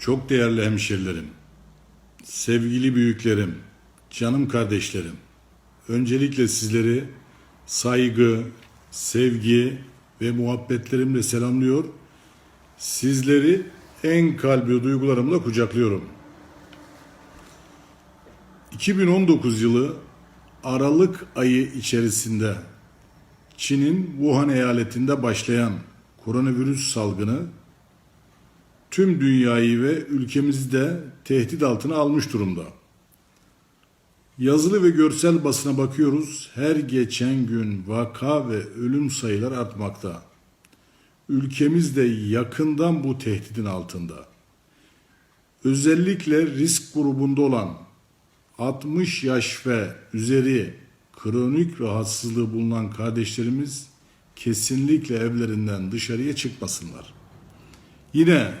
Çok değerli hemşerilerim, sevgili büyüklerim, canım kardeşlerim. Öncelikle sizleri saygı, sevgi ve muhabbetlerimle selamlıyor. Sizleri en kalbi duygularımla kucaklıyorum. 2019 yılı Aralık ayı içerisinde Çin'in Wuhan eyaletinde başlayan koronavirüs salgını tüm dünyayı ve ülkemizi de tehdit altına almış durumda. Yazılı ve görsel basına bakıyoruz. Her geçen gün vaka ve ölüm sayıları artmakta. Ülkemiz de yakından bu tehditin altında. Özellikle risk grubunda olan 60 yaş ve üzeri kronik rahatsızlığı bulunan kardeşlerimiz kesinlikle evlerinden dışarıya çıkmasınlar. Yine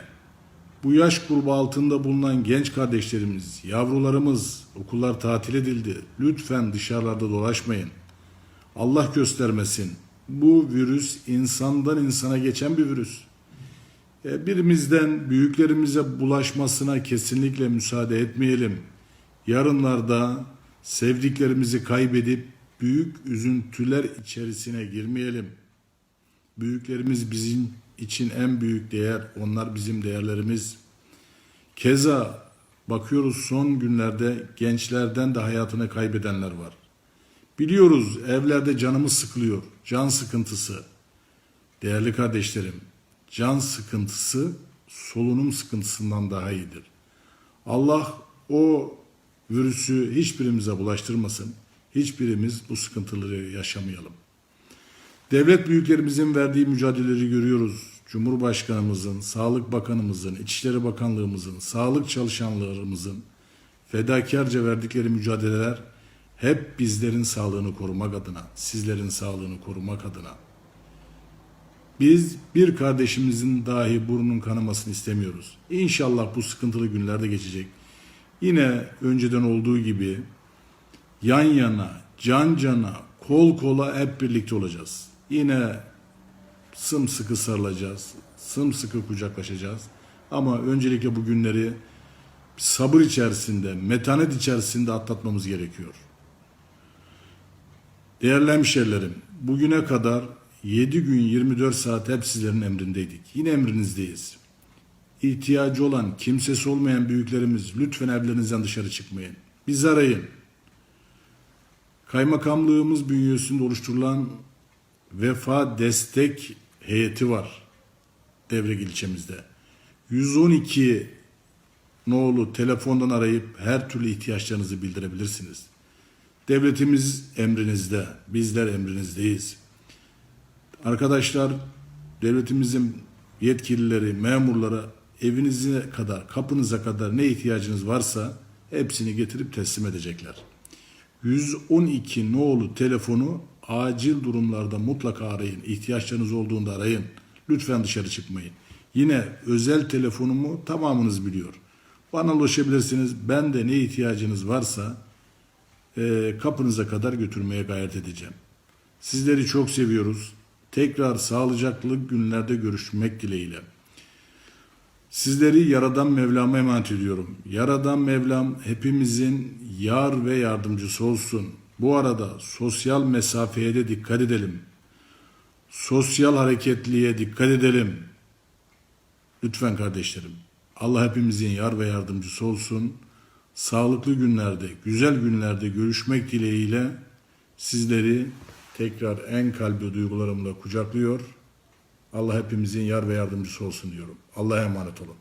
bu yaş grubu altında bulunan genç kardeşlerimiz, yavrularımız, okullar tatil edildi. Lütfen dışarılarda dolaşmayın. Allah göstermesin. Bu virüs insandan insana geçen bir virüs. E, Birimizden büyüklerimize bulaşmasına kesinlikle müsaade etmeyelim. Yarınlarda sevdiklerimizi kaybedip büyük üzüntüler içerisine girmeyelim. Büyüklerimiz bizim için en büyük değer. Onlar bizim değerlerimiz. Keza bakıyoruz son günlerde gençlerden de hayatını kaybedenler var. Biliyoruz evlerde canımız sıkılıyor. Can sıkıntısı. Değerli kardeşlerim, can sıkıntısı solunum sıkıntısından daha iyidir. Allah o virüsü hiçbirimize bulaştırmasın. Hiçbirimiz bu sıkıntıları yaşamayalım. Devlet büyüklerimizin verdiği mücadeleleri görüyoruz. Cumhurbaşkanımızın, Sağlık Bakanımızın, İçişleri Bakanlığımızın, sağlık çalışanlarımızın fedakarca verdikleri mücadeleler hep bizlerin sağlığını korumak adına, sizlerin sağlığını korumak adına. Biz bir kardeşimizin dahi burnunun kanamasını istemiyoruz. İnşallah bu sıkıntılı günlerde geçecek. Yine önceden olduğu gibi yan yana, can cana, kol kola hep birlikte olacağız. Yine sımsıkı sarılacağız, sımsıkı kucaklaşacağız. Ama öncelikle bu günleri sabır içerisinde, metanet içerisinde atlatmamız gerekiyor. Değerli hemşerilerim, bugüne kadar 7 gün 24 saat hep sizlerin emrindeydik. Yine emrinizdeyiz. İhtiyacı olan, kimsesi olmayan büyüklerimiz lütfen evlerinizden dışarı çıkmayın. Bizi arayın. Kaymakamlığımız bünyesinde oluşturulan vefa destek heyeti var Devrek ilçemizde. 112 nolu telefondan arayıp her türlü ihtiyaçlarınızı bildirebilirsiniz. Devletimiz emrinizde, bizler emrinizdeyiz. Arkadaşlar, devletimizin yetkilileri, memurları evinize kadar, kapınıza kadar ne ihtiyacınız varsa hepsini getirip teslim edecekler. 112 nolu telefonu acil durumlarda mutlaka arayın. İhtiyaçlarınız olduğunda arayın. Lütfen dışarı çıkmayın. Yine özel telefonumu tamamınız biliyor. Bana ulaşabilirsiniz. Ben de ne ihtiyacınız varsa e, kapınıza kadar götürmeye gayret edeceğim. Sizleri çok seviyoruz. Tekrar sağlıcaklı günlerde görüşmek dileğiyle. Sizleri Yaradan Mevlam'a emanet ediyorum. Yaradan Mevlam hepimizin yar ve yardımcısı olsun. Bu arada sosyal mesafeye de dikkat edelim. Sosyal hareketliğe dikkat edelim. Lütfen kardeşlerim. Allah hepimizin yar ve yardımcısı olsun. Sağlıklı günlerde, güzel günlerde görüşmek dileğiyle sizleri tekrar en kalbi duygularımla kucaklıyor. Allah hepimizin yar ve yardımcısı olsun diyorum. Allah'a emanet olun.